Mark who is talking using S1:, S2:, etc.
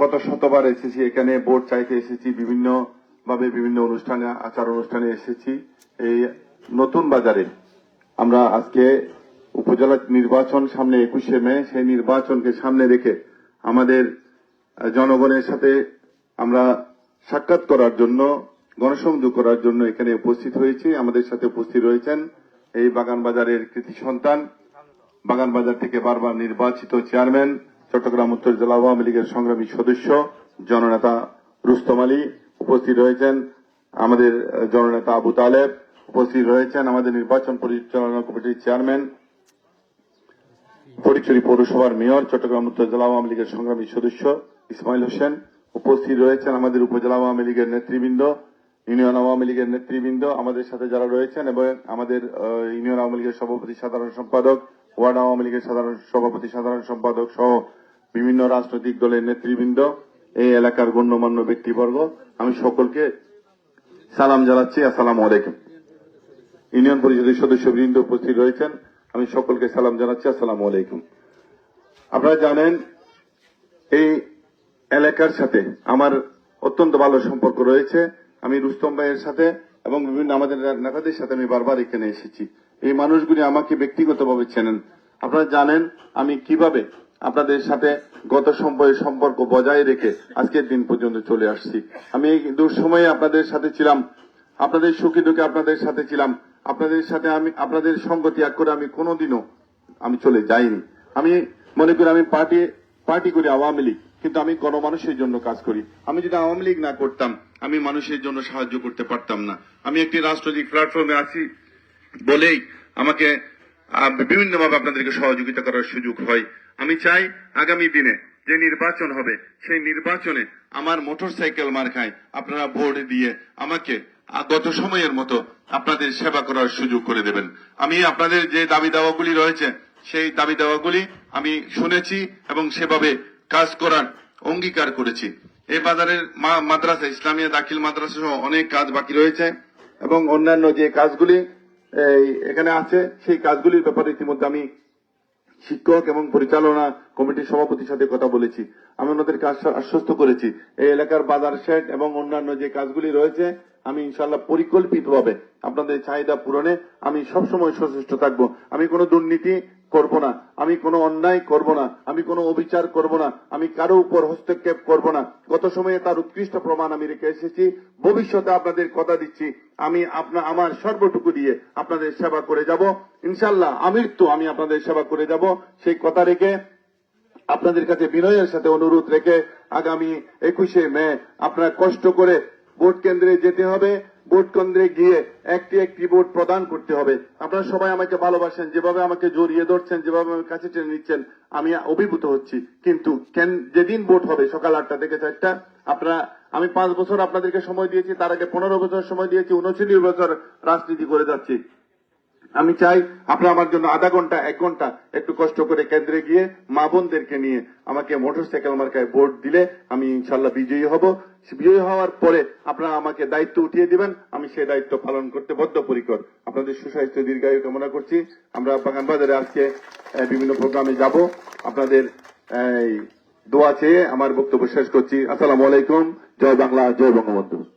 S1: কত শতবার এসেছি, এখানে ভোট চাইতে এসেছি বিভিন্ন ভাবে বিভিন্ন অনুষ্ঠানে, আচার অনুষ্ঠানে এসেছি। এই নতুন বাজারে আমরা আজকে উপজেলা নির্বাচন সামনে একুশে মে, সেই নির্বাচনকে সামনে রেখে আমাদের জনগণের সাথে আমরা সাক্ষাৎ করার জন্য, গণসংযোগ করার জন্য এখানে উপস্থিত হয়েছি। আমাদের সাথে উপস্থিত রয়েছেন এই বাগান বাজারের কৃতি সন্তান, বাগান বাজার থেকে বারবার নির্বাচিত চেয়ারম্যান চট্টগ্রাম, উত্তর জেলা আওয়ামী লীগের সংগ্রামী সদস্য, জননেতা রুস্তম আলী উপস্থিত রয়েছেন। আমাদের জননেতা আবু তালেব উপস্থিত রয়েছেন। আমাদের নির্বাচন পরিচালনা কমিটির চেয়ারম্যান ফটিকছড়ি পৌরসভার মেয়র, চট্টগ্রাম, উত্তর জেলা আওয়ামী লীগের সংগ্রামী সদস্য ইসমাইল হোসেন উপস্থিত রয়েছেন। আমাদের উপজেলা আওয়ামী লীগের নেতৃবৃন্দ, ইউনিয়ন আওয়ামী লীগের নেতৃবৃন্দ আমাদের সাথে যারা রয়েছেন এবং আমাদের ইউনিয়ন আওয়ামী লীগের সভাপতি, সাধারণ সম্পাদক ওয়ার্ড আওয়ামী লীগের সাধারণ সভাপতি, সাধারণ সম্পাদক সহ বিভিন্ন রাজনৈতিক দলের নেতৃবৃন্দ এই এলাকার গণ্যমান্য ব্যক্তিবর্গ। আমি সকলকে সালাম জানাচ্ছি। আসসালামু আলাইকুম। ইউনিয়ন পরিষদের সদস্যবৃন্দ উপস্থিত রয়েছেন। আমি সকলকে সালাম জানাচ্ছি। আসসালামু আলাইকুম। আপনারা জানেন, এই এলাকার সাথে আমার অত্যন্ত ভালো সম্পর্ক রয়েছে। আমি রুস্তম ভাইয়ের সাথে এবং বিভিন্ন আমাদের নেতাদের সাথে আমি বারবার এখানে এসেছি। এই মানুষগুলি আমাকে ব্যক্তিগতভাবে চেনেন। আপনারা জানেন আমি কীভাবে আপনাদের সাথে গত সময়ের সম্পর্ক বজায় রেখে আজকের দিন পর্যন্ত চলে আসছি। আমি দুঃসময়ে আপনাদের সাথে ছিলাম, আপনাদের সুখী দুঃখে আপনাদের সাথে ছিলাম, আপনাদের সাথে আমি, আপনাদের সঙ্গ ত্যাগ করে আমি কোনোদিনও আমি চলে যাইনি। আমি মনে করি আমি পার্টি পার্টি করি আওয়ামী লীগ, কিন্তু আমি গণমানুষের জন্য কাজ করি। আমি যদি আওয়ামী লীগ না করতাম, আমি মানুষের জন্য সাহায্য করতে পারতাম না। আমি একটি রাজনৈতিক প্ল্যাটফর্মে আছি বলেই আমাকে বিভিন্নভাবে আপনাদেরকে সহযোগিতা করার সুযোগ হয়। আমি চাই আগামী দিনে যে নির্বাচন হবে, সেই নির্বাচনে আমার মোটর সাইকেল মার্কায় আপনারা ভোট দিয়ে আমাকে গত সময়ের মতো আপনাদের সেবা করার সুযোগ করে দেবেন। আমি আপনাদের যে দাবি দাওয়াগুলি রয়েছে, সেই দাবি দাওয়াগুলি আমি শুনেছি এবং সেভাবে কাজ করার অঙ্গীকার করেছি। এই বাজারের মাদ্রাসা, ইসলামিয়া দাখিল মাদ্রাসা সহ অনেক কাজ বাকি রয়েছে এবং অন্যান্য যে কাজগুলি এখানে আছে সেই কাজগুলির ব্যাপারে ইতিমধ্যে আমি শিক্ষক এবং পরিচালনা কমিটির সভাপতির সাথে কথা বলেছি। আমি ওনাদেরকে আশ্বা- আশ্বস্ত করেছি। এই এলাকার বাজার শেড এবং অন্যান্য যে কাজগুলি রয়েছে, আমি ইনশাল্লাহ পরিকল্পিতভাবে আপনাদের চাহিদা পূরণে আমি সবসময় সচেষ্ট থাকব। আমি কোনো দুর্নীতি করব না। আমি কোনো অন্যায় করব না। আমি কোনো অবিচার করব না। আমি কারও উপর হস্তক্ষেপ করব না। গত সময়ে তার উৎকৃষ্ট প্রমাণ আমি রেখে এসেছি। ভবিষ্যতে আপনাদের কথা দিচ্ছি। আমি আপনা আমার সর্বটুকু দিয়ে আপনাদের সেবা করে যাব। ইনশাল্লাহ আমৃত্যু আমি আপনাদের সেবা করে যাব। সেই কথা রেখে আপনাদের কাছে বিনয়ের সাথে অনুরোধ রেখে আগামী একুশে মে আপনারা কষ্ট করে ভোট কেন্দ্রে যেতে হবে। ভোট কেন্দ্রে গিয়ে একটি একটি ভোট প্রদান করতে হবে। আপনারা সবাই আমাকে ভালোবাসেন, যেভাবে আমাকে জড়িয়ে ধরছেন, যেভাবে আমার কাছে টেনে নিচ্ছেন, আমি অভিভূত হচ্ছি। কিন্তু কেন, যেদিন ভোট হবে, সকাল আটটা থেকে চারটা, আপনারা, আমি পাঁচ বছর আপনাদেরকে সময় দিয়েছি, তার আগে পনেরো বছর সময় দিয়েছি, উনচল্লিশ বছর রাজনীতি করে যাচ্ছি। আমি চাই আপনারা আমার জন্য আধা ঘণ্টা, এক ঘণ্টা একটু কষ্ট করে কেন্দ্রে গিয়ে মা বোনদেরকে নিয়ে আমাকে মোটরসাইকেল মার্কায় ভোট দিলে আমি ইনশাল্লাহ বিজয়ী হব। বিজয়ী হওয়ার পরে আপনারা আমাকে দায়িত্ব উঠিয়ে দিবেন। আমি সেই দায়িত্ব পালন করতে বদ্ধপরিকর। আপনাদের সুস্বাস্থ্য দীর্ঘায়ু কামনা করছি। আমরা বাগান বাজারে আজকে বিভিন্ন প্রোগ্রামে যাব। আপনাদের দোয়া চেয়ে আমার বক্তব্য শেষ করছি। আসসালামু আলাইকুম। জয় বাংলা, জয় বঙ্গবন্ধু।